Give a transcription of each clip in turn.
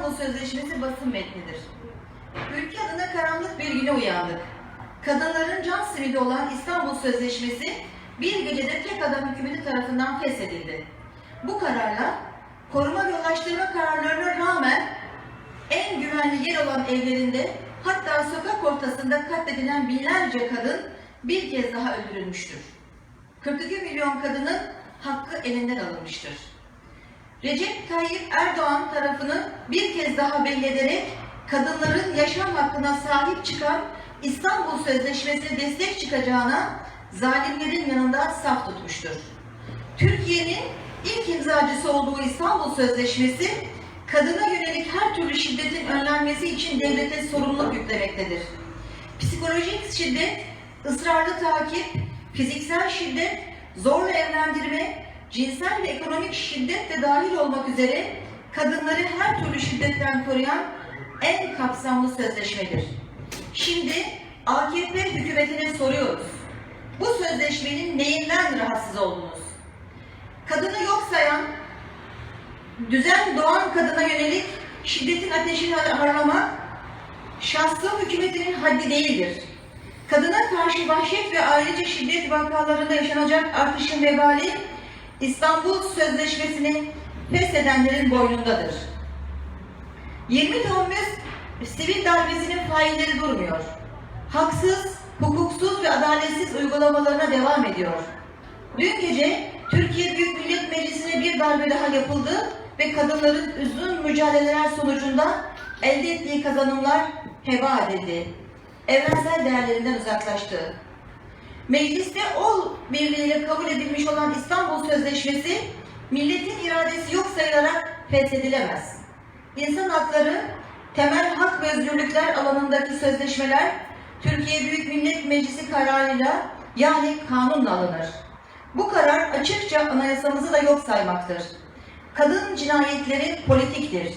İstanbul Sözleşmesi basın metnidir. Ülke adına karanlık bir güne uyandık. Kadınların can simidi olan İstanbul Sözleşmesi bir gecede tek adam hükümeti tarafından feshedildi. Bu kararla koruma ve ulaştırma kararlarına rağmen en güvenli yer olan evlerinde hatta sokak ortasında katledilen binlerce kadın bir kez daha öldürülmüştür. 42 milyon kadının hakkı elinden alınmıştır. Recep Tayyip Erdoğan tarafını bir kez daha belli ederek kadınların yaşam hakkına sahip çıkan İstanbul Sözleşmesi'ne destek çıkacağına zalimlerin yanında saf tutmuştur. Türkiye'nin ilk imzacısı olduğu İstanbul Sözleşmesi, kadına yönelik her türlü şiddetin önlenmesi için devlete sorumluluk yüklemektedir. Psikolojik şiddet, ısrarlı takip, fiziksel şiddet, zorla evlendirme, cinsel ve ekonomik şiddet de dahil olmak üzere kadınları her türlü şiddetten koruyan en kapsamlı sözleşmedir. Şimdi AKP hükümetine soruyoruz. Bu sözleşmenin neyinden rahatsız oldunuz? Kadını yok sayan, düzen doğan kadına yönelik şiddetin ateşini harlamak, şahsın hükümetinin haddi değildir. Kadına karşı vahşet ve ailece şiddet vakalarında yaşanacak artışın vebali İstanbul Sözleşmesi'ni feshedenlerin boynundadır. 20 Temmuz sivil darbesinin failleri durmuyor. Haksız, hukuksuz ve adaletsiz uygulamalarına devam ediyor. Dün gece Türkiye Büyük Millet Meclisi'ne bir darbe daha yapıldı ve kadınların uzun mücadeleler sonucunda elde ettiği kazanımlar heba edildi. Evrensel değerlerinden uzaklaştı. Mecliste ol birliğiyle kabul edilmiş olan İstanbul Sözleşmesi milletin iradesi yok sayılarak feshedilemez. İnsan hakları, temel hak ve özgürlükler alanındaki sözleşmeler Türkiye Büyük Millet Meclisi kararıyla yani kanunla alınır. Bu karar açıkça anayasamızı da yok saymaktır. Kadın cinayetleri politiktir.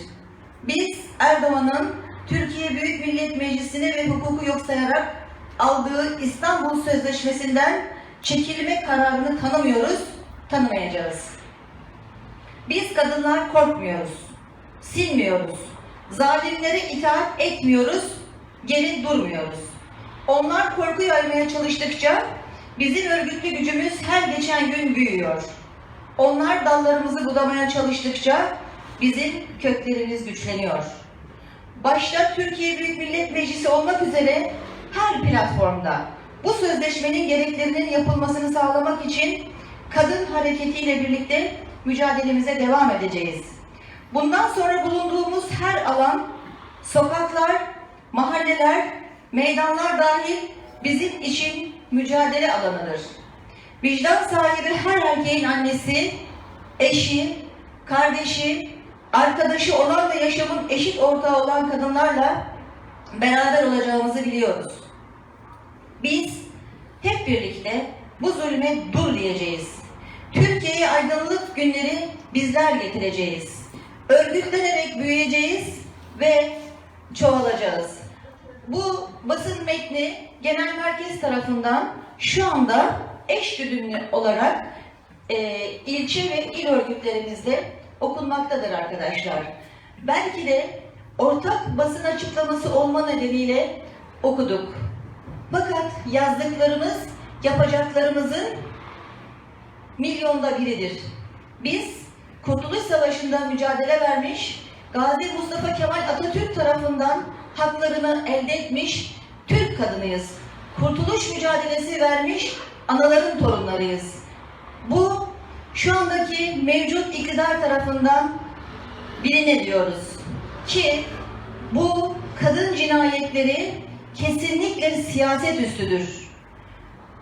Biz Erdoğan'ın Türkiye Büyük Millet Meclisi'ni ve hukuku yok sayarak aldığı İstanbul Sözleşmesi'nden çekilme kararını tanımıyoruz, tanımayacağız. Biz kadınlar korkmuyoruz, silmiyoruz, zalimlere itaat etmiyoruz, geri durmuyoruz. Onlar korku yaymaya çalıştıkça bizim örgütlü gücümüz her geçen gün büyüyor. Onlar dallarımızı budamaya çalıştıkça bizim köklerimiz güçleniyor. Başta Türkiye Büyük Millet Meclisi olmak üzere her platformda bu sözleşmenin gereklerinin yapılmasını sağlamak için kadın hareketiyle birlikte mücadelemize devam edeceğiz. Bundan sonra bulunduğumuz her alan, sokaklar, mahalleler, meydanlar dahil bizim için mücadele alanıdır. Vicdan sahibi her erkeğin annesi, eşi, kardeşi, arkadaşı olan ve yaşamın eşit ortağı olan kadınlarla beraber olacağımızı biliyoruz. Biz hep birlikte bu zulme dur diyeceğiz. Türkiye'ye aydınlık günleri bizler getireceğiz. Örgütlenerek büyüyeceğiz ve çoğalacağız. Bu basın metni genel merkez tarafından şu anda eş güdümlü olarak e, ilçe ve il örgütlerimizde okunmaktadır arkadaşlar. Belki de ortak basın açıklaması olma nedeniyle okuduk. Fakat yazdıklarımız yapacaklarımızın milyonda biridir. Biz Kurtuluş Savaşı'nda mücadele vermiş, Gazi Mustafa Kemal Atatürk tarafından haklarını elde etmiş Türk kadınıyız. Kurtuluş mücadelesi vermiş anaların torunlarıyız. Bu şu andaki mevcut iktidar tarafından biline diyoruz ki bu kadın cinayetleri kesinlikle siyaset üstüdür.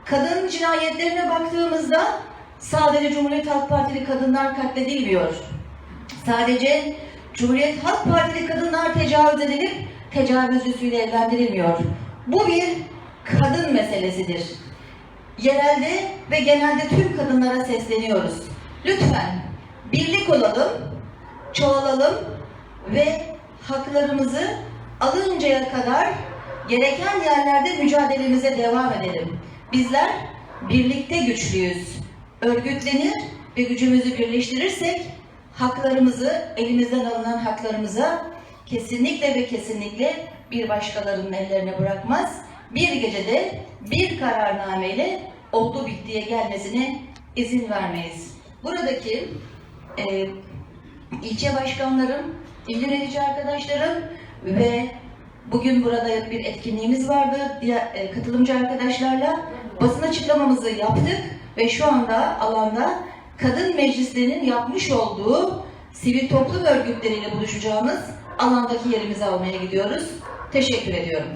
Kadın cinayetlerine baktığımızda sadece Cumhuriyet Halk Partili kadınlar katledilmiyor. Sadece Cumhuriyet Halk Partili kadınlar tecavüz edilip tecavüzcüsüyle evlendirilmiyor. Bu bir kadın meselesidir. Yerelde ve genelde tüm kadınlara sesleniyoruz. Lütfen birlik olalım, çoğalalım ve haklarımızı alıncaya kadar gereken yerlerde mücadelemize devam edelim. Bizler birlikte güçlüyüz. Örgütlenir ve gücümüzü birleştirirsek haklarımızı, elimizden alınan haklarımıza kesinlikle ve kesinlikle bir başkalarının ellerine bırakmaz. Bir gecede bir kararnameyle oldu bittiye gelmesine izin vermeyiz. Buradaki e, ilçe başkanlarım, il yönetici arkadaşlarım ve bugün burada bir etkinliğimiz vardı diğer e, katılımcı arkadaşlarla basın açıklamamızı yaptık ve şu anda alanda kadın meclislerinin yapmış olduğu sivil toplum örgütleriyle buluşacağımız alandaki yerimizi almaya gidiyoruz. Teşekkür ediyorum.